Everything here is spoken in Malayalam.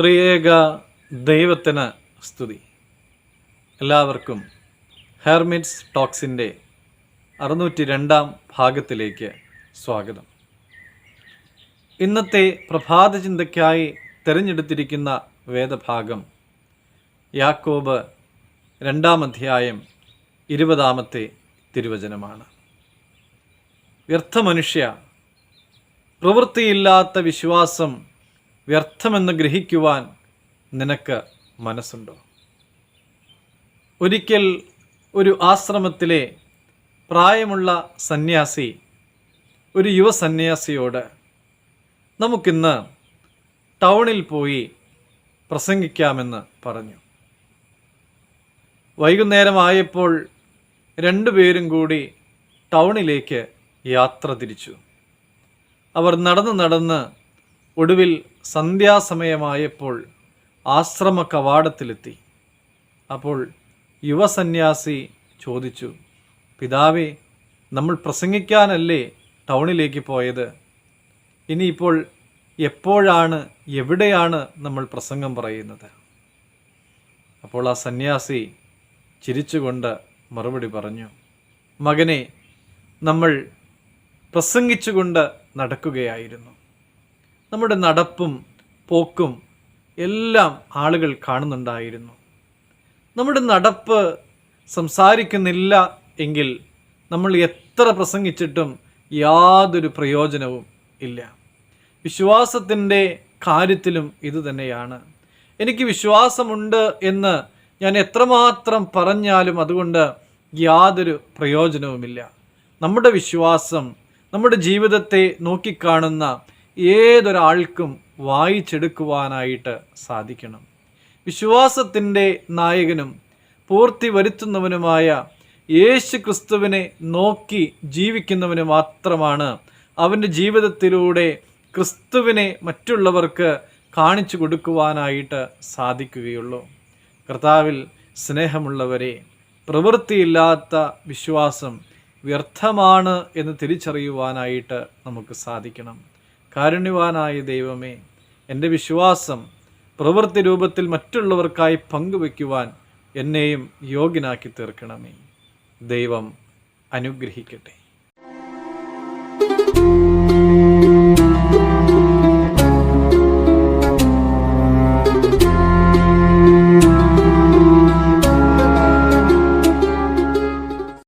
ത്രിയേക ദൈവത്തിന് സ്തുതി. എല്ലാവർക്കും ഹെർമിറ്റ്സ് ടോക്സിന്റെ അറുന്നൂറ്റി രണ്ടാം ഭാഗത്തിലേക്ക് സ്വാഗതം. ഇന്നത്തെ പ്രഭാത ചിന്തയ്ക്കായി തിരഞ്ഞെടുത്തിരിക്കുന്ന വേദഭാഗം യാക്കോബ് രണ്ടാം അധ്യായം ഇരുപതാമത്തെ തിരുവചനമാണ്. വ്യർത്ഥമനുഷ്യ പ്രവൃത്തിയില്ലാത്ത വിശ്വാസം വ്യർത്ഥമെന്ന് ഗ്രഹിക്കുവാൻ നിനക്ക് മനസ്സുണ്ടോ? ഒരിക്കൽ ഒരു ആശ്രമത്തിലെ പ്രായമുള്ള സന്യാസി ഒരു യുവ സന്യാസിയോട് നമുക്കിന്ന് ടൗണിൽ പോയി പ്രസംഗിക്കാമെന്ന് പറഞ്ഞു. വൈകുന്നേരമായപ്പോൾ രണ്ടുപേരും കൂടി ടൗണിലേക്ക് യാത്ര തിരിച്ചു. അവർ നടന്ന് നടന്ന് ഒടുവിൽ സന്ധ്യാസമയമായപ്പോൾ ആശ്രമ കവാടത്തിലെത്തി അപ്പോൾ യുവസന്യാസി ചോദിച്ചു പിതാവേ നമ്മൾ പ്രസംഗിക്കാനല്ലേ ടൗണിലേക്ക് പോയത്? ഇനിയിപ്പോൾ എപ്പോഴാണ് എവിടെയാണ് നമ്മൾ പ്രസംഗം പറയുന്നത്? അപ്പോൾ ആ സന്യാസി ചിരിച്ചുകൊണ്ട് മറുപടി പറഞ്ഞു മകനെ നമ്മൾ പ്രസംഗിച്ചുകൊണ്ട് നടക്കുകയായിരുന്നു. നമ്മുടെ നടപ്പും പോക്കും എല്ലാം ആളുകൾ കാണുന്നുണ്ടായിരുന്നു. നമ്മുടെ നടപ്പ് സംസാരിക്കുന്നില്ല എങ്കിൽ നമ്മൾ എത്ര പ്രസംഗിച്ചിട്ടും യാതൊരു പ്രയോജനവും ഇല്ല. വിശ്വാസത്തിന്റെ കാര്യത്തിലും ഇതുതന്നെയാണ് എനിക്ക് വിശ്വാസമുണ്ട് എന്ന് ഞാൻ എത്രമാത്രം പറഞ്ഞാലും അതുകൊണ്ട് യാതൊരു പ്രയോജനവുമില്ല. നമ്മുടെ വിശ്വാസം നമ്മുടെ ജീവിതത്തെ നോക്കിക്കാണുന്ന ഏതൊരാൾക്കും വായിച്ചെടുക്കുവാനായിട്ട് സാധിക്കണം. വിശ്വാസത്തിന്റെ നായകനും പൂർത്തി വരുത്തുന്നവനുമായ യേശു ക്രിസ്തുവിനെ നോക്കി ജീവിക്കുന്നവന് മാത്രമാണ് അവന്റെ ജീവിതത്തിലൂടെ ക്രിസ്തുവിനെ മറ്റുള്ളവർക്ക് കാണിച്ചു കൊടുക്കുവാനായിട്ട് സാധിക്കുകയുള്ളൂ. കർത്താവിൽ സ്നേഹമുള്ളവരെ പ്രവൃത്തിയില്ലാത്ത വിശ്വാസം വ്യർത്ഥമാണ് എന്ന് തിരിച്ചറിയുവാനായിട്ട് നമുക്ക് സാധിക്കണം. കാരുണ്യവാനായ ദൈവമേ എന്റെ വിശ്വാസം പ്രവൃത്തി രൂപത്തിൽ മറ്റുള്ളവർക്കായി പങ്കുവയ്ക്കുവാൻ എന്നെയും യോഗ്യനാക്കി തീർക്കണമേ. ദൈവം അനുഗ്രഹിക്കട്ടെ.